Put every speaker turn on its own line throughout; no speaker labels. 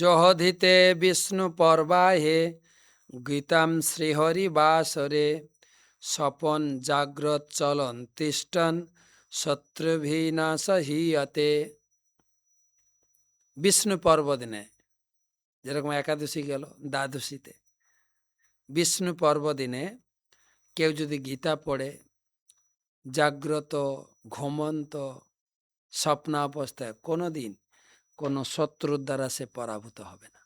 জহধিতে বিষ্ণু পর্বাহে গীতাম শ্রীহরি বাসরে। স্বপন জাগ্রত চলন তিষ্ঠন শত্রুভিনাশ হিয়তে। বিষ্ণু পর্বদিনে, যেরকম একাদশী গেল দ্বাদশীতে। বিষ্ণু পর্বদিনে কেউ যদি গীতা পড়ে, জাগ্রত ঘুমন্ত স্বপ্নাবস্থায় কোনো দিন কোনো শত্রুর দ্বারা সে পরাভূত হবে না।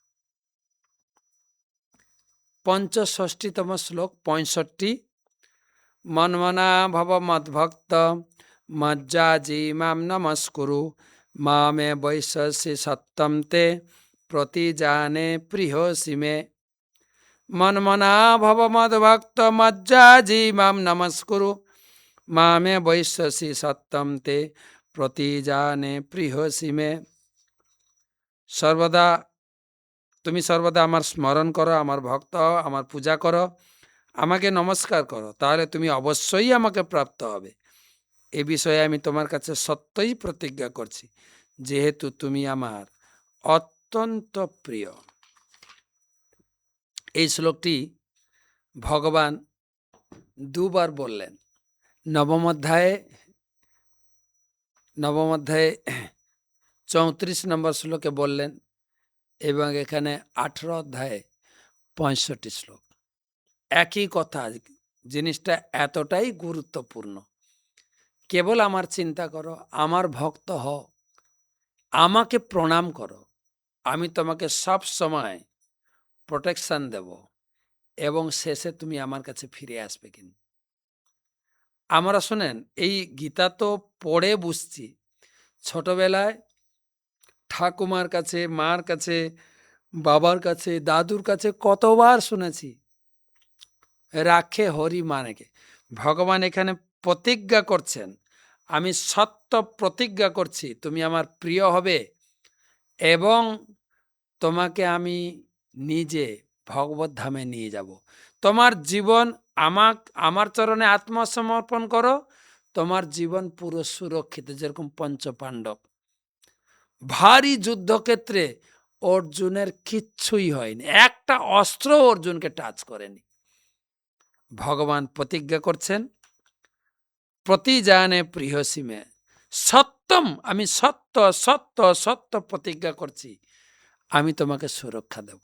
পঞ্চষষ্ঠীতম শ্লোক, পঁয়ষট্টি। মন্মনা ভব মদ্ভক্ত মজ্জাজি মাম নমস্কুরু, মামে বৈশসি সত্যম তে, প্রতিজানে প্রিয়সি মে। মন্মনা ভব মদ্ভক্ত মজ্জাজি মাম নমস্কুরু, মামে বৈশসি সত্যম তে, প্রতিজানে প্রিয়সি মে। সর্বদা, তুমি সর্বদা আমার স্মরণ করো, আমার ভক্ত আমার পূজা করো, আমাকে নমস্কার করো, তাহলে তুমি অবশ্যই আমাকে প্রাপ্ত হবে। এ বিষয়ে আমি তোমার কাছে সত্যই প্রতিজ্ঞা করছি, যেহেতু তুমি আমার অত্যন্ত প্রিয়। এই শ্লোকটি ভগবান দুবার বললেন, নবম অধ্যায়ে নবম অধ্যায়ে চৌত্রিশ নম্বর শ্লোকে বললেন, এবং এখানে আঠেরো অধ্যায়ে পঁয়ষট্টি শ্লোক। একই কথা, জিনিসটা এতটাই গুরুত্বপূর্ণ। কেবল আমার চিন্তা করো, আমার ভক্ত হও, আমাকে প্রণাম করো, আমি তোমাকে সব সময় প্রোটেকশন দেব, এবং শেষে তুমি আমার কাছে ফিরে আসবে কিন্তু। আমরা শোনেন, এই গীতা তো পড়ে বুঝছি, ছোটবেলায় ঠাকুমার কাছে, মার কাছে, বাবার কাছে, দাদুর কাছে কতবার শুনেছি, রাখে হরি মানেকে। ভগবান এখানে প্রতিজ্ঞা করছেন। আমি সত্য প্রতিজ্ঞা করছি, তুমি আমার প্রিয় হবে এবং তোমাকে আমি নিজে ভগবত ধামে নিয়ে যাব। তোমার জীবন আমাক, আমার চরণে আত্মসমর্পণ করো, তোমার জীবন পুরো সুরক্ষিত, যেরকম পঞ্চপাণ্ডব। ভারী যুদ্ধক্ষেত্রে অর্জুনের কিচ্ছুই হয়নি। একটা অস্ত্র অর্জুনকে টাচ করেনি। ভগবান প্রতিজ্ঞা করছেন প্রতি জানে প্রিয়সীমে সত্যম, আমি সত্য সত্য সত্য প্রতিজ্ঞা করছি, আমি তোমাকে সুরক্ষা দেব।